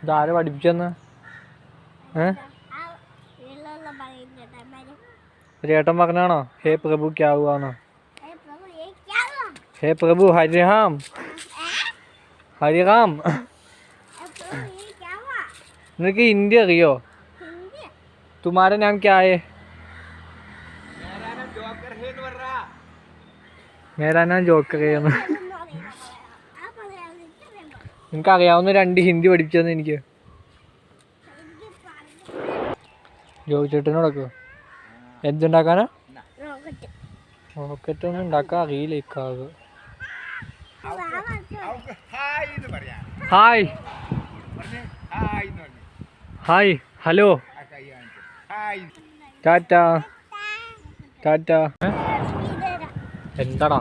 ഇതാരെ പഠിപ്പിച്ചെന്ന്? ഏട്ടൻ പറഞ്ഞാണോ ഹേ പ്രഭു ക്യാവുവാണോ ഹേ പ്രഭു ഹരിഹാം ഹരിറാം നിനക്ക് ഹിന്ദി അറിയോ? തുമാരെ നാം ക്യായേ മേരാ നാം ജോക്കർ ചെയ്യുന്നു നിനക്ക് അറിയാവുന്ന രണ്ട് ഹിന്ദി പഠിപ്പിച്ചതെന്ന് എനിക്ക്. ജോബി ചേട്ടനോടൊക്കെ എന്തുണ്ടാക്കാനാ? റോക്കറ്റ് ഒന്നും ഉണ്ടാക്കാൻ അറിയില്ല ഇക്കാവ് hi hi hello tata tata എന്താടാ?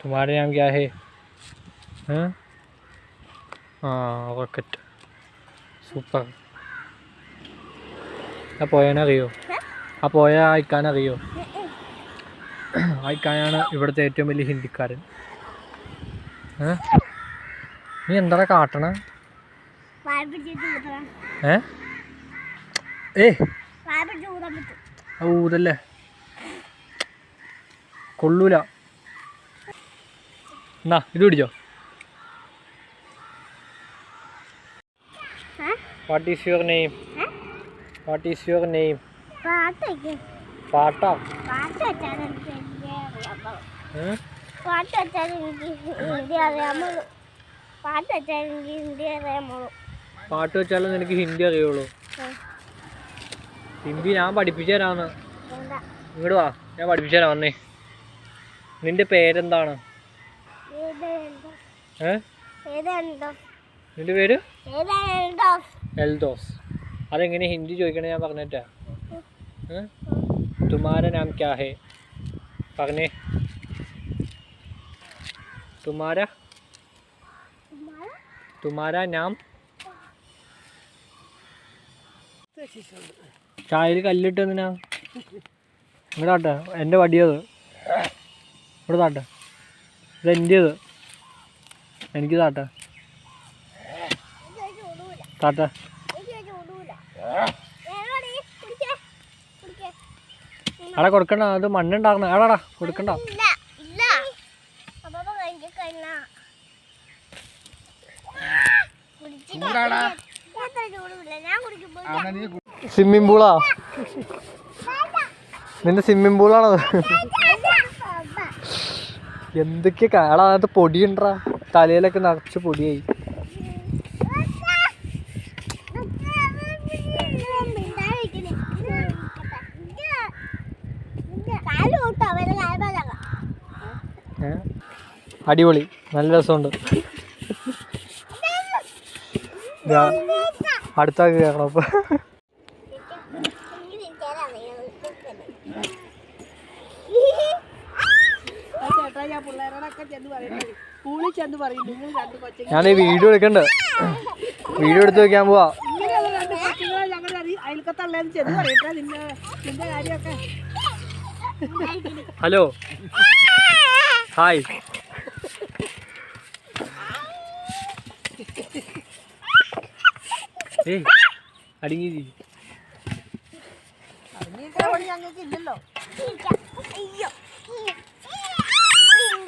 तुम्हारे नाम क्या है हैं ആ റോക്കറ്റ് സൂപ്പർ ആ പോയാനറിയോ ആ പോയ അയക്കാനറിയോ അയക്കാനാണ് ഇവിടുത്തെ ഏറ്റവും വലിയ ഹിന്ദിക്കാരൻ ഏ നീ എന്താടാ കാട്ടണ വായ്പിച്ച് ചൂടാൻ ഏ ഏ വായ്പിച്ച് ചൂടാൻ പറ്റും ആ ഊതല്ലേ കൊള്ളൂല എന്നാ ഇത് പിടിച്ചോ? What is your name? What is your name പാട്ടോ പാട്ടാ? വെച്ചാൽ എനിക്ക് ഹിന്ദി അറിയാമോ ഏ? പാട്ട് വെച്ചാലും നിനക്ക് ഹിന്ദി അറിയുള്ളൂ. ഹിന്ദി ഞാൻ പഠിപ്പിച്ചു തരാമെന്ന് ഇങ്ങോട്ട് വാ ഞാൻ പഠിപ്പിച്ചു തരാം വന്നേ. നിന്റെ പേരെന്താണ്? നിന്റെ പേര്? എൽദോസ്. അതെങ്ങനെ ഹിന്ദി ചോദിക്കണേ ഞാൻ പറഞ്ഞിട്ടാ? തുമാര നാം ക്യാ ഹേ? പറഞ്ഞേ. തുമാര? തുമാര നാം? ചായയിൽ കല്ലിട്ട് എന്തിനാ? ഇവിടെ ആട്ടെ. എന്റെ വടിയത്. ഇവിടെ താട്ടെ ഇത് എന്റേത് എനിക്ക് താട്ടെ. താട്ടെ അവിടെ കൊടുക്കണ്ട. അത് മണ്ണുണ്ടാക്കണം. എടാടാ കൊടുക്കണ്ട. സ്വിമ്മിംഗ് പൂളാ? നിന്റെ സ്വിമ്മിംഗ് പൂളാണത്? എന്തൊക്കെ എടാ അത് പൊടിയുണ്ടാ തലയിലൊക്കെ നിറച്ച് പൊടിയായി. അടിപൊളി. നല്ല രസമുണ്ട്. ദാ, അടുത്ത ആൾക്ക് കയറണം അപ്പൊ ചേട്ടാ ഞാൻ പിള്ളേരോടൊക്കെ ചെന്ന് പറയുന്നത് സ്കൂളിൽ ചെന്ന് പറയും നിങ്ങൾ രണ്ട് ഞാൻ ഈ വീഡിയോ എടുക്കണ്ട. വീഡിയോ എടുത്ത് വെക്കാൻ പോവാ. ഇങ്ങനെയുള്ള രണ്ട് കൊച്ചുങ്ങളെ ഞങ്ങളുടെ അറി അയൽക്കത്തുള്ളതെന്ന് ചെന്ന് പറയട്ടെ നിന്നെ നിന്റെ കാര്യമൊക്കെ. ഹലോ. ഹായ്. ഏയ് അടങ്ങി. ഞങ്ങൾക്ക് ഇല്ലല്ലോ.